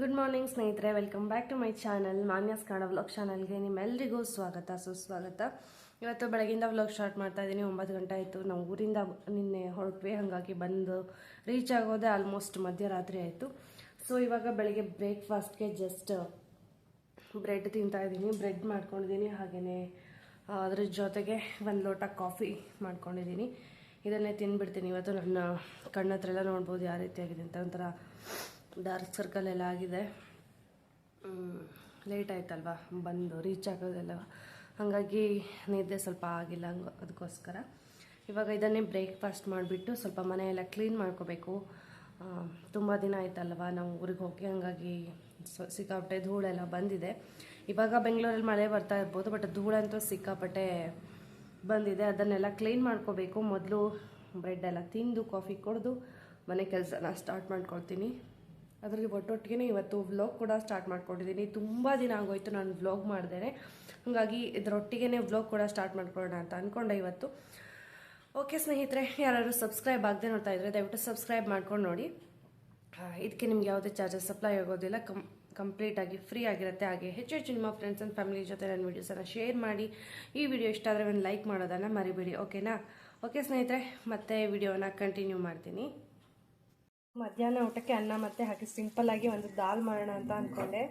Good morning ಸ್ನೇಹಿತರೆ. Welcome back to my channel Manya's Kannada vlog ಚಾನಲ್ಗೆ ನಿಮ್ಮೆಲ್ಲರಿಗೂ ಸ್ವಾಗತ, ಸುಸ್ವಾಗತ. ಇವತ್ತು ಬೆಳಗಿಂದ ವ್ಲಾಗ್ ಸ್ಟಾರ್ಟ್ ಮಾಡ್ತಾ ಇದ್ದೀನಿ. ಒಂಬತ್ತು ಗಂಟೆ ಆಯಿತು. ನಾವು ಊರಿಂದ ನಿನ್ನೆ ಹೊರಟ್ವಿ. ಹಾಗಾಗಿ ಬಂದು ರೀಚ್ ಆಗೋದೆ ಆಲ್ಮೋಸ್ಟ್ ಮಧ್ಯರಾತ್ರಿ ಆಯಿತು. ಸೊ ಇವಾಗ ಬೆಳಗ್ಗೆ ಬ್ರೇಕ್ಫಾಸ್ಟ್ಗೆ ಜಸ್ಟ್ ಬ್ರೆಡ್ ತಿಂತಾ ಇದ್ದೀನಿ. ಬ್ರೆಡ್ ಮಾಡ್ಕೊಂಡಿದ್ದೀನಿ. ಹಾಗೆಯೇ ಅದ್ರ ಜೊತೆಗೆ ಒಂದು ಲೋಟ ಕಾಫಿ ಮಾಡ್ಕೊಂಡಿದ್ದೀನಿ. ಇದನ್ನೇ ತಿನ್ಬಿಡ್ತೀನಿ. ಇವತ್ತು ನನ್ನ ಕಣ್ಣ ಹತ್ರ ಎಲ್ಲ ನೋಡ್ಬೋದು ಯಾವ ರೀತಿ ಆಗಿದೆ ಅಂತ ಒಂಥರ ಡಾರ್ಕ್ ಸರ್ಕಲ್ ಎಲ್ಲ ಆಗಿದೆ. ಲೇಟ್ ಆಯ್ತಲ್ವಾ? ಬಂದು ರೀಚ್ ಆಗೋದೆಲ್ಲ. ಹಾಗಾಗಿ ನಿದ್ದೆ ಸ್ವಲ್ಪ ಆಗಿಲ್ಲ ಅದಕ್ಕೋಸ್ಕರ ಇವಾಗ ಇದನ್ನೇ ಬ್ರೇಕ್ಫಾಸ್ಟ್ ಮಾಡಿಬಿಟ್ಟು ಸ್ವಲ್ಪ ಮನೆಯೆಲ್ಲ ಕ್ಲೀನ್ ಮಾಡ್ಕೋಬೇಕು. ತುಂಬ ದಿನ ಆಯ್ತಲ್ವ ನಾವು ಊರಿಗೆ ಹೋಗಿ? ಹಾಗಾಗಿ ಸಿಕ್ಕಾಪಟ್ಟೆ ಧೂಳೆಲ್ಲ ಬಂದಿದೆ. ಇವಾಗ ಬೆಂಗಳೂರಲ್ಲಿ ಮಳೆ ಬರ್ತಾ ಇರ್ಬೋದು ಬಟ್ ಧೂಳಂತೂ ಸಿಕ್ಕಾಪಟ್ಟೆ ಬಂದಿದೆ. ಅದನ್ನೆಲ್ಲ ಕ್ಲೀನ್ ಮಾಡ್ಕೋಬೇಕು. ಮೊದಲು ಬ್ರೆಡ್ ಎಲ್ಲ ತಿಂದು ಕಾಫಿ ಕುಡಿದು, ಮನೆ ಕೆಲಸನ ಸ್ಟಾರ್ಟ್ ಮಾಡ್ಕೊಳ್ತೀನಿ. ಅದ್ರಲ್ಲಿ ಒಟ್ಟೊಟ್ಟಿಗೆ ಇವತ್ತು ವ್ಲಾಗ್ ಕೂಡ ಸ್ಟಾರ್ಟ್ ಮಾಡ್ಕೊಂಡಿದ್ದೀನಿ ತುಂಬ ದಿನ ಆಗೋಯ್ತು ನಾನು ವ್ಲಾಗ್ ಮಾಡಿದ್ದೇನೆ ಹಾಗಾಗಿ ಇದರೊಟ್ಟಿಗೆ ವ್ಲಾಗ್ ಕೂಡ ಸ್ಟಾರ್ಟ್ ಮಾಡ್ಕೊಳ್ಳೋಣ ಅಂತ ಅಂದ್ಕೊಂಡೆ ಇವತ್ತು. ಓಕೆ ಸ್ನೇಹಿತರೆ, ಯಾರಾದರೂ ಸಬ್ಸ್ಕ್ರೈಬ್ ಆಗದೆ ನೋಡ್ತಾ ಇದ್ದರೆ ದಯವಿಟ್ಟು ಸಬ್ಸ್ಕ್ರೈಬ್ ಮಾಡ್ಕೊಂಡು ನೋಡಿ. ಇದಕ್ಕೆ ನಿಮ್ಗೆ ಯಾವುದೇ ಚಾರ್ಜಸ್ ಸಪ್ಲೈ ಆಗೋದಿಲ್ಲ. ಕಂ ಕಂಪ್ಲೀಟಾಗಿ ಫ್ರೀ ಆಗಿರುತ್ತೆ. ಹಾಗೆ ಹೆಚ್ಚು ಹೆಚ್ಚು ನಿಮ್ಮ ಫ್ರೆಂಡ್ಸ್ ಆ್ಯಂಡ್ ಫ್ಯಾಮಿಲಿ ಜೊತೆ ನನ್ನ ವೀಡಿಯೋಸನ್ನು ಶೇರ್ ಮಾಡಿ. ಈ ವಿಡಿಯೋ ಇಷ್ಟ ಆದರೆ ಒಂದು ಲೈಕ್ ಮಾಡೋದನ್ನು ಮರಿಬೇಡಿ. ಓಕೆನಾ ಓಕೆ ಸ್ನೇಹಿತರೆ, ಮತ್ತೆ ವಿಡಿಯೋನ ಕಂಟಿನ್ಯೂ ಮಾಡ್ತೀನಿ. ಮಧ್ಯಾಹ್ನ ಊಟಕ್ಕೆ ಅನ್ನ ಮತ್ತೆ ಹಾಗೆ ಸಿಂಪಲ್ ಆಗಿ ಒಂದು ದಾಲ್ ಮಾಡೋಣ ಅಂತ ಅಂದ್ಕೊಂಡೆ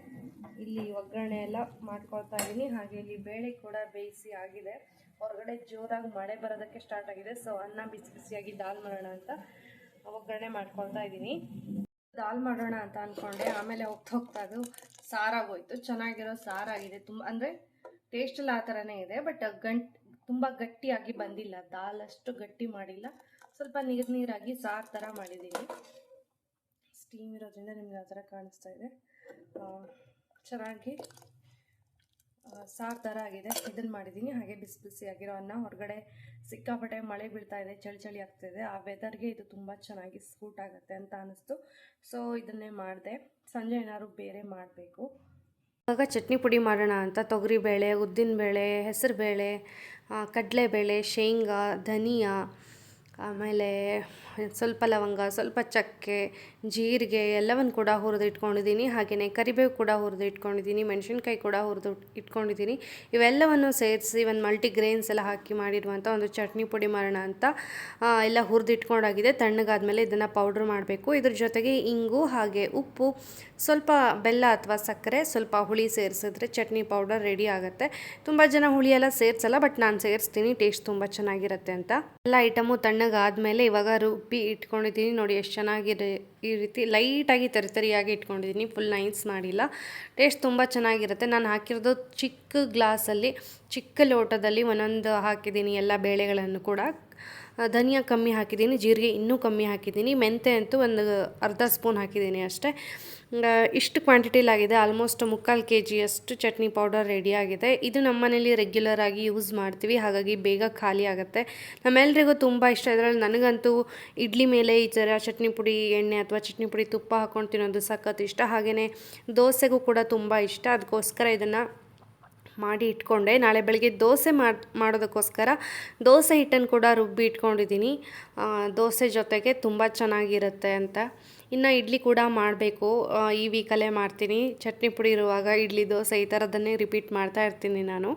ಇಲ್ಲಿ ಒಗ್ಗರಣೆ ಎಲ್ಲ ಮಾಡ್ಕೊಳ್ತಾ ಇದ್ದೀನಿ. ಹಾಗೆ ಇಲ್ಲಿ ಬೇಳೆ ಕೂಡ ಬೇಯಿಸಿ ಆಗಿದೆ. ಹೊರಗಡೆ ಜೋರಾಗಿ ಮಳೆ ಬರೋದಕ್ಕೆ ಸ್ಟಾರ್ಟ್ ಆಗಿದೆ. ಸೊ ಅನ್ನ ಬಿಸಿ ಬಿಸಿಯಾಗಿ ದಾಲ್ ಮಾಡೋಣ ಅಂತ ಒಗ್ಗರಣೆ ಮಾಡ್ಕೊಳ್ತಾ ಇದ್ದೀನಿ. ದಾಲ್ ಮಾಡೋಣ ಅಂತ ಅಂದ್ಕೊಂಡೆ ಆಮೇಲೆ ಹೋಗ್ತಾ ಹೋಗ್ತಾ ಅದು ಸಾರಾಗೋಯ್ತು. ಚೆನ್ನಾಗಿರೋ ಸಾರಾಗಿದೆ. ತುಂಬ, ಅಂದರೆ ಟೇಸ್ಟಲ್ಲಿ ಆ ಥರನೇ ಇದೆ ಬಟ್ ಗಂಟ್, ತುಂಬ ಗಟ್ಟಿಯಾಗಿ ಬಂದಿಲ್ಲ. ದಾಲ್ ಅಷ್ಟು ಗಟ್ಟಿ ಮಾಡಿಲ್ಲ. ಸ್ವಲ್ಪ ನೀರು ನೀರಾಗಿ ಸಾರು ಥರ ಮಾಡಿದ್ದೀನಿ. ಸ್ಟೀಮ್ ಇರೋದ್ರಿಂದ ನಿಮ್ಗೆ ಆ ಥರ ಕಾಣಿಸ್ತಾ ಇದೆ. ಚೆನ್ನಾಗಿ ಸಾರು ಥರ ಆಗಿದೆ. ಇದನ್ನು ಮಾಡಿದ್ದೀನಿ. ಹಾಗೆ ಬಿಸಿ ಬಿಸಿ ಆಗಿರೋ ಅನ್ನ ಹೊರಗಡೆ ಸಿಕ್ಕಾಪಟ್ಟೆ ಮಳೆ ಬೀಳ್ತಾ ಇದೆ, ಚಳಿ ಚಳಿ ಆಗ್ತಿದೆ ಆ ವೆದರ್ಗೆ ಇದು ತುಂಬ ಚೆನ್ನಾಗಿ ಸ್ಕೂಟ್ ಆಗುತ್ತೆ ಅಂತ ಅನ್ನಿಸ್ತು ಸೊ ಇದನ್ನೇ ಮಾಡಿದೆ. ಸಂಜೆ ಏನಾದ್ರು ಬೇರೆ ಮಾಡಬೇಕು. ಇವಾಗ ಚಟ್ನಿ ಪುಡಿ ಮಾಡೋಣ ಅಂತ. ತೊಗರಿಬೇಳೆ ಉದ್ದಿನಬೇಳೆ ಹೆಸರುಬೇಳೆ ಕಡಲೆಬೇಳೆ ಶೇಂಗಾ, ಧನಿಯಾ, ಆಮೇಲೆ ಸ್ವಲ್ಪ ಲವಂಗ, ಸ್ವಲ್ಪ ಚಕ್ಕೆ ಜೀರಿಗೆ ಎಲ್ಲವನ್ನು ಕೂಡ ಹುರಿದು ಇಟ್ಕೊಂಡಿದ್ದೀನಿ ಹಾಗೆಯೇ ಕರಿಬೇವು ಕೂಡ ಹುರಿದು ಇಟ್ಕೊಂಡಿದ್ದೀನಿ ಮೆಣಸಿನ್ಕಾಯಿ ಕೂಡ ಹುರಿದು ಇಟ್ಕೊಂಡಿದ್ದೀನಿ. ಇವೆಲ್ಲವನ್ನು ಸೇರಿಸಿ ಒಂದು ಮಲ್ಟಿಗ್ರೇನ್ಸ್ ಎಲ್ಲ ಹಾಕಿ ಮಾಡಿರುವಂಥ ಒಂದು ಚಟ್ನಿ ಪುಡಿ ಮಾಡೋಣ ಅಂತ ಎಲ್ಲ ಹುರಿದು ಇಟ್ಕೊಂಡಾಗಿದೆ ತಣ್ಣಗಾದ್ಮೇಲೆ ಇದನ್ನು ಪೌಡ್ರ್ ಮಾಡಬೇಕು. ಇದ್ರ ಜೊತೆಗೆ ಇಂಗು ಹಾಗೆ ಉಪ್ಪು, ಸ್ವಲ್ಪ ಬೆಲ್ಲ ಅಥವಾ ಸಕ್ಕರೆ, ಸ್ವಲ್ಪ ಹುಳಿ ಸೇರಿಸಿದ್ರೆ ಚಟ್ನಿ ಪೌಡರ್ ರೆಡಿ ಆಗುತ್ತೆ. ತುಂಬ ಜನ ಹುಳಿ ಎಲ್ಲ ಸೇರಿಸಲ್ಲ ಬಟ್ ನಾನು ಸೇರಿಸ್ತೀನಿ. ಟೇಸ್ಟ್ ತುಂಬ ಚೆನ್ನಾಗಿರುತ್ತೆ ಅಂತ. ಎಲ್ಲ ಐಟಮು ತಣ್ಣಗಾದ್ಮೇಲೆ ಇವಾಗ ರುಬ್ಬಿ ಇಟ್ಕೊಂಡಿದ್ದೀನಿ. ನೋಡಿ, ಎಷ್ಟು ಚೆನ್ನಾಗಿದೆ. ಈ ರೀತಿ ಲೈಟಾಗಿ ತರಿತರಿಯಾಗಿ ಇಟ್ಕೊಂಡಿದ್ದೀನಿ ಫುಲ್ ಲೈನ್ಸ್ ಮಾಡಿಲ್ಲ. ಟೇಸ್ಟ್ ತುಂಬ ಚೆನ್ನಾಗಿರುತ್ತೆ. ನಾನು ಹಾಕಿರೋದು ಚಿಕ್ಕ ಗ್ಲಾಸಲ್ಲಿ ಚಿಕ್ಕ ಲೋಟದಲ್ಲಿ ಒಂದೊಂದು ಹಾಕಿದ್ದೀನಿ ಎಲ್ಲ ಬೇಳೆಗಳನ್ನು ಕೂಡ. ಧನಿಯಾ ಕಮ್ಮಿ ಹಾಕಿದ್ದೀನಿ, ಜೀರಿಗೆ ಇನ್ನೂ ಕಮ್ಮಿ ಹಾಕಿದ್ದೀನಿ, ಮೆಂತೆ ಅಂತೂ ಒಂದು ಅರ್ಧ ಸ್ಪೂನ್ ಹಾಕಿದ್ದೀನಿ ಅಷ್ಟೇ. ಇಷ್ಟು ಕ್ವಾಂಟಿಟಿಲಾಗಿದೆ ಆಲ್ಮೋಸ್ಟ್ ಮುಕ್ಕಾಲು ಕೆ ಜಿಯಷ್ಟು ಚಟ್ನಿ ಪೌಡರ್ ರೆಡಿ ಆಗಿದೆ. ಇದು ನಮ್ಮ ಮನೇಲಿ ರೆಗ್ಯುಲರ್ ಆಗಿ ಯೂಸ್ ಮಾಡ್ತೀವಿ, ಹಾಗಾಗಿ ಬೇಗ ಖಾಲಿ ಆಗುತ್ತೆ. ನಮ್ಮೆಲ್ರಿಗೂ ತುಂಬ ಇಷ್ಟ, ಇದರಲ್ಲಿ ನನಗಂತೂ ಇಡ್ಲಿ ಮೇಲೆ ಈ ಥರ ಚಟ್ನಿ ಪುಡಿ, ಎಣ್ಣೆ ಅಥವಾ ಚಟ್ನಿ ಪುಡಿ ತುಪ್ಪ ಹಾಕ್ಕೊಂಡು ತಿನ್ನೋದು ಸಖತ್ ಇಷ್ಟ. ಹಾಗೆಯೇ ದೋಸೆಗೂ ಕೂಡ ತುಂಬ ಇಷ್ಟ, ಅದಕ್ಕೋಸ್ಕರ ಇದನ್ನು ಮಾಡಿ ಇಟ್ಕೊಂಡೆ. ನಾಳೆ ಬೆಳಗ್ಗೆ ದೋಸೆ ಮಾಡಿ, ಮಾಡೋದಕ್ಕೋಸ್ಕರ ದೋಸೆ ಹಿಟ್ಟನ್ನು ಕೂಡ ರುಬ್ಬಿ ಇಟ್ಕೊಂಡಿದ್ದೀನಿ. ದೋಸೆ ಜೊತೆಗೆ ತುಂಬ ಚೆನ್ನಾಗಿರುತ್ತೆ ಅಂತ. ಇನ್ನು ಇಡ್ಲಿ ಕೂಡ ಮಾಡಬೇಕು. ಈ ವೀಕಲ್ಲೇ ಮಾಡ್ತೀನಿ. ಚಟ್ನಿ ಪುಡಿ ಇರುವಾಗ ಇಡ್ಲಿ, ದೋಸೆ ಈ ಥರದನ್ನೇ ರಿಪೀಟ್ ಮಾಡ್ತಾ ಇರ್ತೀನಿ ನಾನು.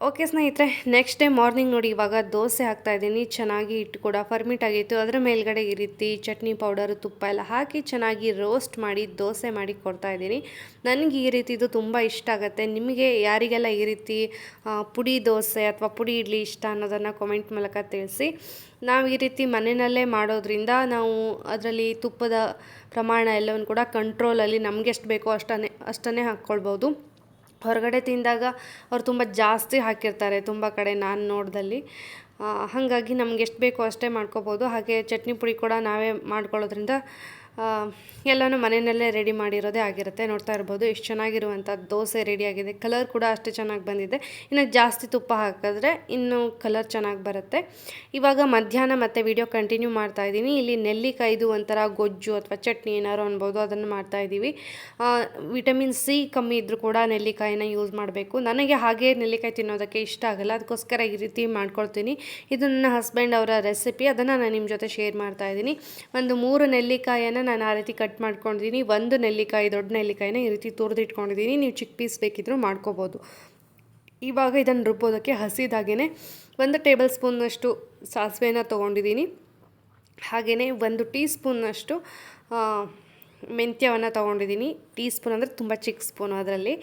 ಓಕೆ ಸ್ನೇಹಿತರೆ ನೆಕ್ಸ್ಟ್ ಡೇ ಮಾರ್ನಿಂಗ್ ನೋಡಿ ಇವಾಗ ದೋಸೆ ಹಾಕ್ತಾ ಇದ್ದೀನಿ. ಚೆನ್ನಾಗಿ ಹಿಟ್ಟು ಕೂಡ ಫರ್ಮಿಟ್ ಆಗಿತ್ತು ಅದರ ಮೇಲ್ಗಡೆ ಈ ರೀತಿ ಚಟ್ನಿ ಪೌಡರು ತುಪ್ಪ ಎಲ್ಲ ಹಾಕಿ ಚೆನ್ನಾಗಿ ರೋಸ್ಟ್ ಮಾಡಿ ದೋಸೆ ಮಾಡಿ ಕೊಡ್ತಾ ಇದ್ದೀನಿ. ನನಗೆ ಈ ರೀತಿದು ತುಂಬ ಇಷ್ಟ ಆಗುತ್ತೆ. ನಿಮಗೆ ಯಾರಿಗೆಲ್ಲ ಈ ರೀತಿ ಪುಡಿ ದೋಸೆ ಅಥವಾ ಪುಡಿ ಇಡ್ಲಿ ಇಷ್ಟ ಅನ್ನೋದನ್ನು ಕಾಮೆಂಟ್ ಮೂಲಕ ತಿಳಿಸಿ. ನಾವು ಈ ರೀತಿ ಮನೆಯಲ್ಲೇ ಮಾಡೋದ್ರಿಂದ ನಾವು ಅದರಲ್ಲಿ ತುಪ್ಪದ ಪ್ರಮಾಣ ಎಲ್ಲವನ್ನು ಕೂಡ ಕಂಟ್ರೋಲಲ್ಲಿ ನಮಗೆಷ್ಟು ಬೇಕೋ ಅಷ್ಟನ್ನೇ ಅಷ್ಟನ್ನೇ ಹಾಕ್ಕೊಳ್ಬೋದು. ಹೊರಗಡೆ ತಿಂದಾಗ ಅವ್ರು ತುಂಬ ಜಾಸ್ತಿ ಹಾಕಿರ್ತಾರೆ ತುಂಬ ಕಡೆ ನಾನು ನೋಡ್ದಲ್ಲಿ. ಹಾಗಾಗಿ ನಮ್ಗೆ ಎಷ್ಟು ಬೇಕೋ ಅಷ್ಟೇ ಮಾಡ್ಕೋಬೋದು. ಹಾಗೆ ಚಟ್ನಿ ಪುಡಿ ಕೂಡ ನಾವೇ ಮಾಡ್ಕೊಳ್ಳೋದ್ರಿಂದ ಎಲ್ಲನೂ ಮನೆಯಲ್ಲೇ ರೆಡಿ ಮಾಡಿರೋದೇ ಆಗಿರುತ್ತೆ. ನೋಡ್ತಾ ಇರ್ಬೋದು ಎಷ್ಟು ಚೆನ್ನಾಗಿರುವಂಥ ದೋಸೆ ರೆಡಿಯಾಗಿದೆ ಕಲರ್ ಕೂಡ ಅಷ್ಟೇ ಚೆನ್ನಾಗಿ ಬಂದಿದೆ. ಇನ್ನು ಜಾಸ್ತಿ ತುಪ್ಪ ಹಾಕಿದ್ರೆ ಇನ್ನೂ ಕಲರ್ ಚೆನ್ನಾಗಿ ಬರುತ್ತೆ. ಇವಾಗ ಮಧ್ಯಾಹ್ನ ಮತ್ತೆ ವಿಡಿಯೋ ಕಂಟಿನ್ಯೂ ಮಾಡ್ತಾ ಇದ್ದೀನಿ. ಇಲ್ಲಿ ನೆಲ್ಲಿಕಾಯ್ದು ಒಂಥರ ಗೊಜ್ಜು ಅಥವಾ ಚಟ್ನಿ ಏನಾರು ಅನ್ಬೋದು, ಅದನ್ನು ಮಾಡ್ತಾ ಇದ್ದೀವಿ. ವಿಟಮಿನ್ ಸಿ ಕಮ್ಮಿ ಇದ್ದರೂ ಕೂಡ ನೆಲ್ಲಿಕಾಯಿನ ಯೂಸ್ ಮಾಡಬೇಕು. ನನಗೆ ಹಾಗೆ ನೆಲ್ಲಿಕಾಯಿ ತಿನ್ನೋದಕ್ಕೆ ಇಷ್ಟ ಆಗಲ್ಲ. ಅದಕ್ಕೋಸ್ಕರ ಈ ರೀತಿ ಮಾಡ್ಕೊಳ್ತೀನಿ. ಇದು ನನ್ನ ಹಸ್ಬೆಂಡ್ ಅವರ ರೆಸಿಪಿ ಅದನ್ನು ನಾನು ನಿಮ್ಮ ಜೊತೆ ಶೇರ್ ಮಾಡ್ತಾ ಇದ್ದೀನಿ. ಒಂದು ಮೂರು ನೆಲ್ಲಿಕಾಯನ್ನು ನಾನು ಆ ರೀತಿ ಕಟ್ ಮಾಡ್ಕೊಂಡಿದ್ದೀನಿ. ಒಂದು ನೆಲ್ಲಿಕಾಯಿ, ದೊಡ್ಡ ನೆಲ್ಲಿಕಾಯಿನ ಈ ರೀತಿ ತುರಿದಿಟ್ಕೊಂಡಿದ್ದೀನಿ. ನೀವು ಚಿಕ್ಕ ಪೀಸ್ ಬೇಕಿದ್ದರೂ ಮಾಡ್ಕೋಬೋದು. ಇವಾಗ ಇದನ್ನು ರುಬ್ಬೋದಕ್ಕೆ ಹಸಿದಾಗೇ ಒಂದು ಟೇಬಲ್ ಸ್ಪೂನ್ನಷ್ಟು ಸಾಸಿವೆನ ತೊಗೊಂಡಿದ್ದೀನಿ. ಹಾಗೆಯೇ ಒಂದು ಟೀ ಸ್ಪೂನ್ನಷ್ಟು ಮೆಂತ್ಯವನ್ನು ತೊಗೊಂಡಿದ್ದೀನಿ. ಟೀ ಸ್ಪೂನ್ ಅಂದರೆ ತುಂಬ ಚಿಕ್ಕ ಸ್ಪೂನು ಅದರಲ್ಲಿ.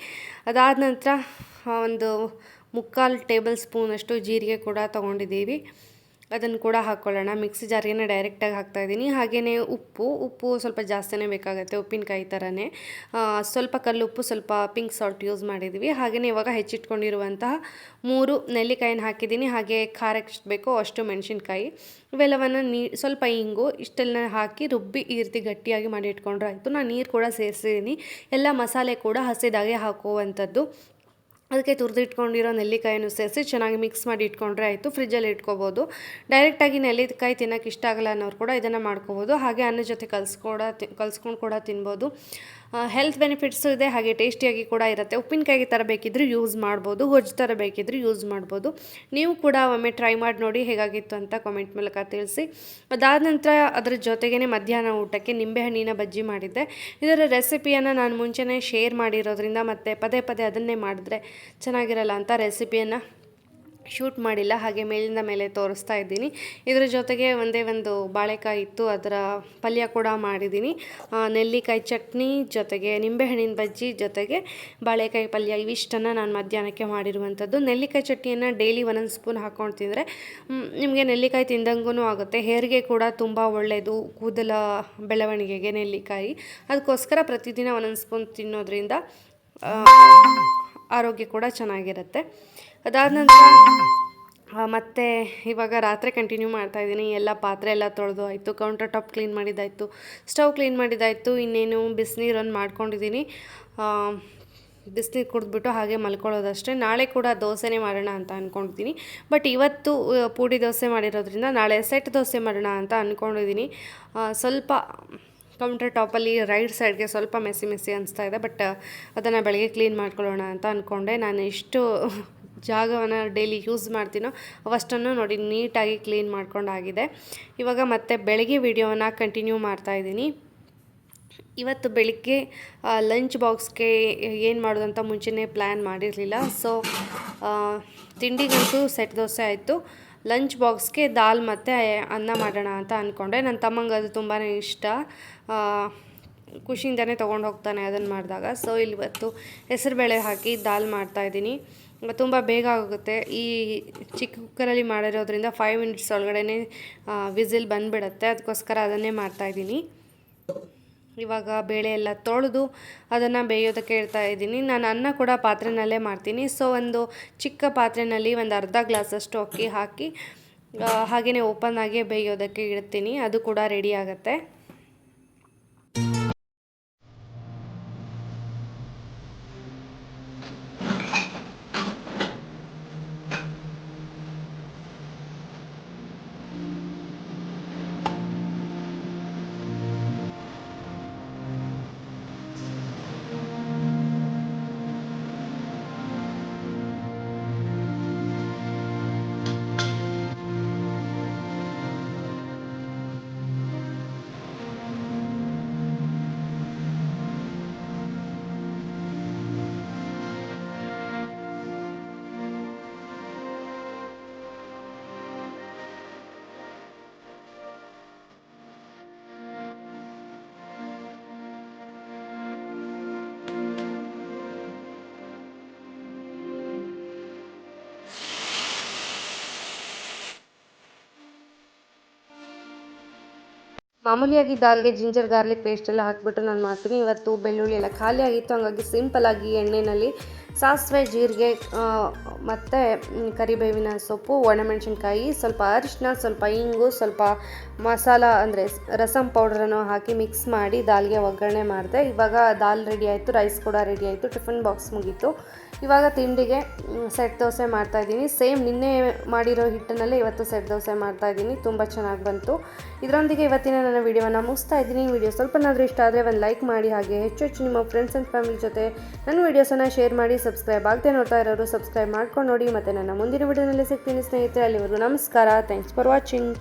ಅದಾದ ನಂತರ ಒಂದು ಮುಕ್ಕಾಲು ಟೇಬಲ್ ಸ್ಪೂನಷ್ಟು ಜೀರಿಗೆ ಕೂಡ ತೊಗೊಂಡಿದ್ದೀವಿ. ಅದನ್ನು ಕೂಡ ಹಾಕ್ಕೊಳ್ಳೋಣ ಮಿಕ್ಸಿ ಜಾರಿಗೆ ಡೈರೆಕ್ಟಾಗಿ ಹಾಕ್ತಾಯಿದ್ದೀನಿ ಹಾಗೆಯೇ ಉಪ್ಪು ಉಪ್ಪು ಸ್ವಲ್ಪ ಜಾಸ್ತಿನೇ ಬೇಕಾಗುತ್ತೆ ಉಪ್ಪಿನಕಾಯಿ ಥರನೇ ಸ್ವಲ್ಪ ಸ್ವಲ್ಪ ಕಲ್ಲುಪ್ಪು ಸ್ವಲ್ಪ ಪಿಂಕ್ ಸಾಲ್ಟ್ ಯೂಸ್ ಮಾಡಿದ್ದೀವಿ ಹಾಗೆಯೇ ಇವಾಗ ಹೆಚ್ಚಿಟ್ಕೊಂಡಿರುವಂತಹ ಮೂರು ನೆಲ್ಲಿಕಾಯಿನ ಹಾಕಿದ್ದೀನಿ. ಹಾಗೆ ಖಾರ ಎಷ್ಟು ಬೇಕೋ ಅಷ್ಟು ಮೆಣಸಿನ್ಕಾಯಿ. ಇವೆಲ್ಲವನ್ನು ನೀ, ಸ್ವಲ್ಪ ಇಂಗು, ಇಷ್ಟೆಲ್ಲ ಹಾಕಿ ರುಬ್ಬಿ ಈ ರೀತಿ ಗಟ್ಟಿಯಾಗಿ ಮಾಡಿ ಇಟ್ಕೊಂಡ್ರೆ ಆಯಿತು. ನಾನು ನೀರು ಕೂಡ ಸೇರಿಸಿದ್ದೀನಿ ಎಲ್ಲ ಮಸಾಲೆ ಕೂಡ ಹಸಿದಾಗೆ ಹಾಕುವಂಥದ್ದು. ಅದಕ್ಕೆ ತುರಿದಿಟ್ಕೊಂಡಿರೋ ನೆಲ್ಲಿಕಾಯನ್ನು ಸೇರಿಸಿ ಚೆನ್ನಾಗಿ ಮಿಕ್ಸ್ ಮಾಡಿ ಇಟ್ಕೊಂಡ್ರೆ ಆಯಿತು, ಫ್ರಿಜ್ಜಲ್ಲಿ ಇಟ್ಕೋಬೋದು. ಡೈರೆಕ್ಟಾಗಿ ನೆಲ್ಲಿಕಾಯಿ ತಿನ್ನೋಕೆ ಇಷ್ಟ ಆಗಲ್ಲ ಅನ್ನೋರು ಕೂಡ ಇದನ್ನು ಮಾಡ್ಕೋಬೋದು. ಹಾಗೆ ಅನ್ನ ಜೊತೆ ಕಲ್ಸ್ಕೊಡ, ಕಲ್ಸ್ಕೊಂಡು ಕೂಡ ತಿನ್ಬೋದು. ಹೆಲ್ತ್ ಬೆನಿಫಿಟ್ಸು ಇದೆ, ಹಾಗೆ ಟೇಸ್ಟಿಯಾಗಿ ಕೂಡ ಇರುತ್ತೆ. ಉಪ್ಪಿನಕಾಯಿ ಥರ ಬೇಕಿದ್ದರೂ ಯೂಸ್ ಮಾಡ್ಬೋದು, ಗೊಜ್ಜು ಥರ ಬೇಕಿದ್ದರೂ ಯೂಸ್ ಮಾಡ್ಬೋದು. ನೀವು ಕೂಡ ಒಮ್ಮೆ ಟ್ರೈ ಮಾಡಿ ನೋಡಿ ಹೇಗಾಗಿತ್ತು ಅಂತ ಕಾಮೆಂಟ್ ಮೂಲಕ ತಿಳಿಸಿ. ಅದಾದ ನಂತರ ಅದರ ಜೊತೆಗೇ ಮಧ್ಯಾಹ್ನ ಊಟಕ್ಕೆ ನಿಂಬೆಹಣ್ಣಿನ ಬಜ್ಜಿ ಮಾಡಿದ್ದೆ. ಇದರ ರೆಸಿಪಿಯನ್ನು ನಾನು ಮುಂಚೆನೇ ಶೇರ್ ಮಾಡಿರೋದ್ರಿಂದ ಮತ್ತು ಪದೇ ಪದೇ ಅದನ್ನೇ ಮಾಡಿದ್ರೆ ಚೆನ್ನಾಗಿರಲ್ಲ ಅಂತ ರೆಸಿಪಿಯನ್ನು ಶೂಟ್ ಮಾಡಿಲ್ಲ, ಹಾಗೆ ಮೇಲಿಂದ ಮೇಲೆ ತೋರಿಸ್ತಾ ಇದ್ದೀನಿ. ಇದರ ಜೊತೆಗೆ ಒಂದೇ ಒಂದು ಬಾಳೆಕಾಯಿ ಇತ್ತು, ಅದರ ಪಲ್ಯ ಕೂಡ ಮಾಡಿದ್ದೀನಿ. ನೆಲ್ಲಿಕಾಯಿ ಚಟ್ನಿ ಜೊತೆಗೆ ನಿಂಬೆಹಣ್ಣಿನ ಬಜ್ಜಿ ಜೊತೆಗೆ ಬಾಳೆಕಾಯಿ ಪಲ್ಯ, ಇವಿಷ್ಟನ್ನು ನಾನು ಮಧ್ಯಾಹ್ನಕ್ಕೆ ಮಾಡಿರುವಂಥದ್ದು. ನೆಲ್ಲಿಕಾಯಿ ಚಟ್ನಿಯನ್ನು ಡೈಲಿ ಒಂದೊಂದು ಸ್ಪೂನ್ ಹಾಕ್ಕೊಂಡು ತಿಂದರೆ ನಿಮಗೆ ನೆಲ್ಲಿಕಾಯಿ ತಿಂದಂಗೂ ಆಗುತ್ತೆ. ಹೇರಿಗೆ ಕೂಡ ತುಂಬ ಒಳ್ಳೆಯದು, ಕೂದಲ ಬೆಳವಣಿಗೆಗೆ ನೆಲ್ಲಿಕಾಯಿ. ಅದಕ್ಕೋಸ್ಕರ ಪ್ರತಿದಿನ ಒಂದೊಂದು ಸ್ಪೂನ್ ತಿನ್ನೋದ್ರಿಂದ ಆರೋಗ್ಯ ಕೂಡ ಚೆನ್ನಾಗಿರುತ್ತೆ. ಅದಾದ ನಂತರ ಮತ್ತೆ ಇವಾಗ ರಾತ್ರಿ ಕಂಟಿನ್ಯೂ ಮಾಡ್ತಾ ಇದ್ದೀನಿ. ಎಲ್ಲ ಪಾತ್ರೆ ಎಲ್ಲ ತೊಳೆದು ಆಯಿತು ಕೌಂಟರ್ ಟಾಪ್ ಕ್ಲೀನ್ ಮಾಡಿದ್ದಾಯಿತು ಸ್ಟವ್ ಕ್ಲೀನ್ ಮಾಡಿದ್ದಾಯಿತು, ಇನ್ನೇನು ಬಿಸಿನೀರನ್ನು ಮಾಡ್ಕೊಂಡಿದ್ದೀನಿ. ಬಿಸಿನೀರು ಕುಡಿದ್ಬಿಟ್ಟು ಹಾಗೆ ಮಲ್ಕೊಳ್ಳೋದಷ್ಟೇ. ನಾಳೆ ಕೂಡ ದೋಸೆನೇ ಮಾಡೋಣ ಅಂತ ಅಂದ್ಕೊಂಡಿದ್ದೀನಿ ಬಟ್ ಇವತ್ತು ಪೂಡಿ ದೋಸೆ ಮಾಡಿರೋದ್ರಿಂದ ನಾಳೆ ಸೆಟ್ ದೋಸೆ ಮಾಡೋಣ ಅಂತ ಅಂದ್ಕೊಂಡಿದ್ದೀನಿ ಸ್ವಲ್ಪ ಕೌಂಟರ್ ಟಾಪಲ್ಲಿ ರೈಟ್ ಸೈಡ್ಗೆ ಸ್ವಲ್ಪ ಮೆಸಿ ಮೆಸಿ ಅನಿಸ್ತಾ ಇದೆ. ಬಟ್ ಅದನ್ನು ಬೆಳಗ್ಗೆ ಕ್ಲೀನ್ ಮಾಡ್ಕೊಳ್ಳೋಣ ಅಂತ ಅಂದ್ಕೊಂಡೆ ನಾನು ಎಷ್ಟು ಜಾಗವನ್ನು ಡೈಲಿ ಯೂಸ್ ಮಾಡ್ತೀನೋ ಅವಷ್ಟನ್ನು ನೋಡಿ ನೀಟಾಗಿ ಕ್ಲೀನ್ ಮಾಡ್ಕೊಂಡಾಗಿದೆ. ಇವಾಗ ಮತ್ತೆ ಬೆಳಗ್ಗೆ ವಿಡಿಯೋನ ಕಂಟಿನ್ಯೂ ಮಾಡ್ತಾ ಇದ್ದೀನಿ. ಇವತ್ತು ಬೆಳಿಗ್ಗೆ ಲಂಚ್ ಬಾಕ್ಸ್ಗೆ ಏನು ಮಾಡೋದಂತ ಅಂತ ಮುಂಚೆನೇ ಪ್ಲ್ಯಾನ್ ಮಾಡಿರಲಿಲ್ಲ. ಸೊ ತಿಂಡಿಗಂತೂ ಸೆಟ್ ದೋಸೆ ಆಯಿತು. ಲಂಚ್ ಬಾಕ್ಸ್ಗೆ ದಾಲ್ ಮತ್ತು ಅನ್ನ ಮಾಡೋಣ ಅಂತ ಅಂದ್ಕೊಂಡೆ ನನ್ನ ತಮ್ಮಂಗೆ ಅದು ತುಂಬಾ ಇಷ್ಟ. ಖುಷಿಯಿಂದನೇ ತೊಗೊಂಡು ಹೋಗ್ತಾನೆ ಅದನ್ನು ಮಾಡಿದಾಗ. ಸೊ ಇವತ್ತು ಹೆಸರುಬೇಳೆ ಹಾಕಿ ದಾಲ್ ಮಾಡ್ತಾಯಿದ್ದೀನಿ ತುಂಬ ಬೇಗ ಆಗುತ್ತೆ. ಈ ಚಿಕ್ಕ ಕುಕ್ಕರಲ್ಲಿ ಮಾಡಿರೋದ್ರಿಂದ ಫೈವ್ ಮಿನಿಟ್ಸ್ ಒಳಗಡೆ ವಿಸಿಲ್ ಬಂದುಬಿಡುತ್ತೆ. ಅದಕ್ಕೋಸ್ಕರ ಅದನ್ನೇ ಮಾಡ್ತಾಯಿದ್ದೀನಿ ಇವಾಗ ಬೇಳೆ ಎಲ್ಲ ತೊಳೆದು ಅದನ್ನು ಬೇಯೋದಕ್ಕೆ ಇಡ್ತಾ ಇದ್ದೀನಿ. ನಾನು ಅನ್ನ ಕೂಡ ಪಾತ್ರೆನಲ್ಲೇ ಮಾಡ್ತೀನಿ. ಸೊ ಒಂದು ಚಿಕ್ಕ ಪಾತ್ರೆನಲ್ಲಿ ಒಂದು ಅರ್ಧ ಗ್ಲಾಸಷ್ಟು ಅಕ್ಕಿ ಹಾಕಿ ಹಾಗೆಯೇ ಓಪನ್ ಆಗಿ ಬೇಯೋದಕ್ಕೆ ಇಡ್ತೀನಿ. ಅದು ಕೂಡ ರೆಡಿ ಆಗುತ್ತೆ. ಮಾಮೂಲಿಯಾಗಿ ದಾಲ್ಗೆ ಜಿಂಜರ್ ಗಾರ್ಲಿಕ್ ಪೇಸ್ಟ್ ಎಲ್ಲ ಹಾಕಿಬಿಟ್ಟು ನಾನು ಮಾಡ್ತೀನಿ. ಇವತ್ತು ಬೆಳ್ಳುಳ್ಳಿ ಎಲ್ಲ ಖಾಲಿ ಆಗಿತ್ತು. ಹಂಗಾಗಿ ಸಿಂಪಲ್ಲಾಗಿ ಎಣ್ಣೆಯಲ್ಲಿ ಸಾಸಿವೆ, ಜೀರಿಗೆ ಮತ್ತು ಕರಿಬೇವಿನ ಸೊಪ್ಪು, ಒಣಮೆಣಸಿನ್ಕಾಯಿ, ಸ್ವಲ್ಪ ಅರಿಶಿನ ಸ್ವಲ್ಪ ಇಂಗು, ಸ್ವಲ್ಪ ಮಸಾಲ, ಅಂದರೆ ರಸಮ್ ಪೌಡ್ರನ್ನು ಹಾಕಿ ಮಿಕ್ಸ್ ಮಾಡಿ ದಾಲ್ಗೆ ಒಗ್ಗರಣೆ ಮಾಡಿದೆ. ಇವಾಗ ದಾಲ್ ರೆಡಿ ಆಯಿತು, ರೈಸ್ ಕೂಡ ರೆಡಿ ಆಯಿತು, ಟಿಫಿನ್ ಬಾಕ್ಸ್ ಮುಗೀತು. ಇವಾಗ ತಿಂಡಿಗೆ ಸೆಟ್ ದೋಸೆ ಮಾಡ್ತಾಯಿದ್ದೀನಿ ಸೇಮ್ ನಿನ್ನೆ ಮಾಡಿರೋ ಹಿಟ್ಟಿನಲ್ಲೇ ಇವತ್ತು ಸೆಟ್ ದೋಸೆ ಮಾಡ್ತಾಯಿದ್ದೀನಿ ತುಂಬ ಚೆನ್ನಾಗಿ ಬಂತು. ಇದರೊಂದಿಗೆ ಇವತ್ತಿನ ನನ್ನ ವಿಡಿಯೋನ ಮುಗಿಸ್ತಾ ಇದ್ದೀನಿ. ವಿಡಿಯೋ ಸ್ವಲ್ಪನಾದರೂ ಇಷ್ಟ ಆದರೆ ಒಂದು ಲೈಕ್ ಮಾಡಿ, ಹಾಗೆ ಹೆಚ್ಚು ಹೆಚ್ಚು ನಿಮ್ಮ ಫ್ರೆಂಡ್ಸ್ ಆ್ಯಂಡ್ ಫ್ಯಾಮಿಲಿ ಜೊತೆ ನನ್ನ ವೀಡಿಯೋಸನ್ನು ಶೇರ್ ಮಾಡಿ. ಸಬ್ಸ್ಕ್ರೈಬ್ ಆಗದೆ ನೋಡ್ತಾ ಇರೋರು ಸಬ್ಸ್ಕ್ರೈಬ್ ಮಾಡ್ಕೊಂಡು ನೋಡಿ ಮತ್ತು ನನ್ನ ಮುಂದಿನ ವಿಡಿಯೋನಲ್ಲಿ ಸಿಗ್ತೀನಿ ಸ್ನೇಹಿತರೆ, ಅಲ್ಲಿವರೆಗೂ ನಮಸ್ಕಾರ. Thanks for watching